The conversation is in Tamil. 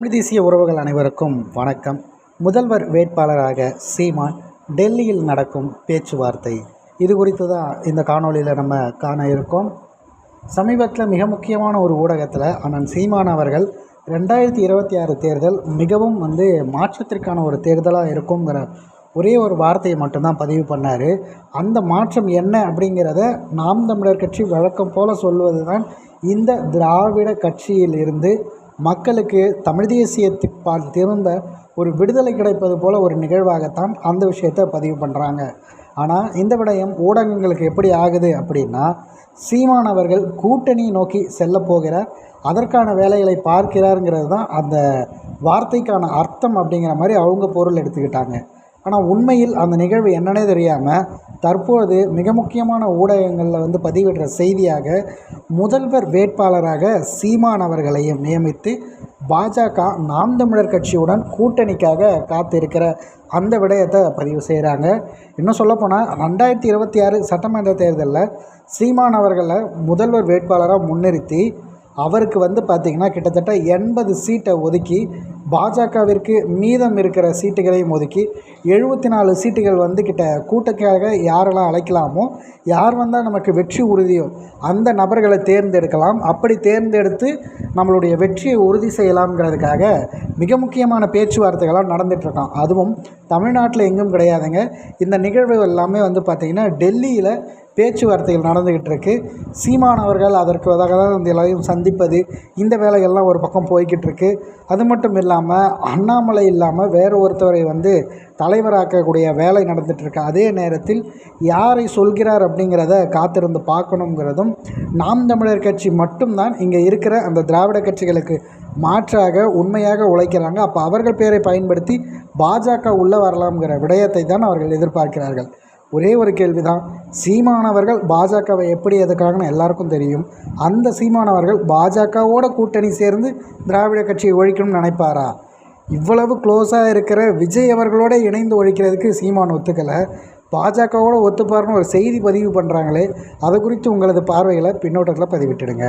தமிழ் தேசிய உறவுகள் அனைவருக்கும் வணக்கம். முதல்வர் வேட்பாளராக சீமான் டெல்லியில் நடக்கும் பேச்சுவார்த்தை. இது குறித்து தான் இந்த காணொளியில் நம்ம காண இருக்கோம். சமீபத்தில் மிக முக்கியமான ஒரு ஊடகத்தில் அண்ணன் சீமான் அவர்கள் ரெண்டாயிரத்தி இருபத்தி ஆறு தேர்தல் மிகவும் வந்து மாற்றத்திற்கான ஒரு தேர்தலாக இருக்குங்கிற ஒரே ஒரு வார்த்தையை மட்டும்தான் பதிவு பண்ணார். அந்த மாற்றம் என்ன அப்படிங்கிறத நாம் தமிழர் கட்சி வழக்கம் போல் சொல்வது தான் இந்த திராவிட கட்சியில் இருந்து மக்களுக்கு தமிழ் தேசியத்திற்பால் திரும்ப ஒரு விடுதலை கிடைப்பது போல் ஒரு நிகழ்வாகத்தான் அந்த விஷயத்தை பதிவு பண்ணுறாங்க ஆனால் இந்த விடயம் ஊடகங்களுக்கு எப்படி ஆகுது அப்படின்னா சீமான் அவர்கள் கூட்டணி நோக்கி செல்ல போகிறார் அதற்கான வேலைகளை பார்க்கிறாருங்கிறது தான் அந்த வார்த்தைக்கான அர்த்தம் அப்படிங்கிற மாதிரி அவங்க பொருள் எடுத்துக்கிட்டாங்க. ஆனால் உண்மையில் அந்த நிகழ்வு என்னன்னே தெரியாமல் தற்போது மிக முக்கியமான ஊடகங்களில் வந்து பதிவிடுற செய்தியாக முதல்வர் வேட்பாளராக சீமான் அவர்களையும் நியமித்து பாஜக நாம் தமிழர் கட்சியுடன் கூட்டணிக்காக காத்திருக்கிற அந்த விடயத்தை பதிவு செய்கிறாங்க இன்னும் சொல்லப்போனால் ரெண்டாயிரத்தி இருபத்தி ஆறு சட்டமன்ற தேர்தலில் சீமான் அவர்களை முதல்வர் வேட்பாளராக முன்னிறுத்தி அவருக்கு வந்து பார்த்திங்கன்னா கிட்டத்தட்ட எண்பது சீட்டை ஒதுக்கி பாஜகவிற்கு மீதம் இருக்கிற சீட்டுகளையும் ஒதுக்கி எழுபத்தி நாலு சீட்டுகள் வந்து கிட்ட கூட்டக்காக யாரெல்லாம் அழைக்கலாமோ யார் வந்தால் நமக்கு வெற்றி உறுதியோ அந்த நபர்களை தேர்ந்தெடுக்கலாம். அப்படி தேர்ந்தெடுத்து நம்மளுடைய வெற்றியை உறுதி செய்யலாம்ங்கிறதுக்காக மிக முக்கியமான பேச்சுவார்த்தைகளாக நடந்துகிட்ருக்கான். அதுவும் தமிழ்நாட்டில் எங்கும் கிடையாதுங்க. இந்த நிகழ்வு எல்லாமே வந்து பார்த்திங்கன்னா டெல்லியில் பேச்சுவார்த்தைகள் நடந்துக்கிட்டு இருக்கு சீமான் அவர்கள் அதற்கு தான் வந்து எல்லாரையும் சந்திப்பது இந்த வேலைகள்லாம் ஒரு பக்கம் போய்கிட்டு இருக்கு அது மட்டும் இல்லாமல் அண்ணாமலை இல்லாமல் வேறு ஒருத்தவரை வந்து தலைவராக்கக்கூடிய வேலை நடந்துகிட்ருக்கு அதே நேரத்தில் யாரை சொல்கிறார் அப்படிங்கிறத காத்திருந்து பார்க்கணுங்கிறதும் நாம் தமிழர் கட்சி மட்டும்தான் இங்கே இருக்கிற அந்த திராவிட கட்சிகளுக்கு மாற்றாக உண்மையாக உழைக்கிறாங்க. அப்போ அவர்கள் பேரை பயன்படுத்தி பாஜக உள்ளே வரலாம்ங்கிற விடயத்தை தான் அவர்கள் எதிர்பார்க்கிறார்கள். ஒரே ஒரு கேள்வி தான் சீமானவர்கள் பாஜகவை எப்படி எதுக்காகன்னு எல்லாருக்கும் தெரியும். அந்த சீமானவர்கள் பாஜகவோட கூட்டணி சேர்ந்து திராவிட கட்சியை ஒழிக்கணும்னு நினைப்பாரா? இவ்வளவு க்ளோஸாக இருக்கிற விஜய் அவர்களோட இணைந்து ஒழிக்கிறதுக்கு சீமான் ஒத்துக்கலை. பாஜகவோட ஒத்துப்பாருன்னு ஒரு செய்தி பதிவு பண்ணுறாங்களே அதை குறித்து உங்களது பார்வைகளை பின்னோட்டத்தில் பதிவிட்டுடுங்க.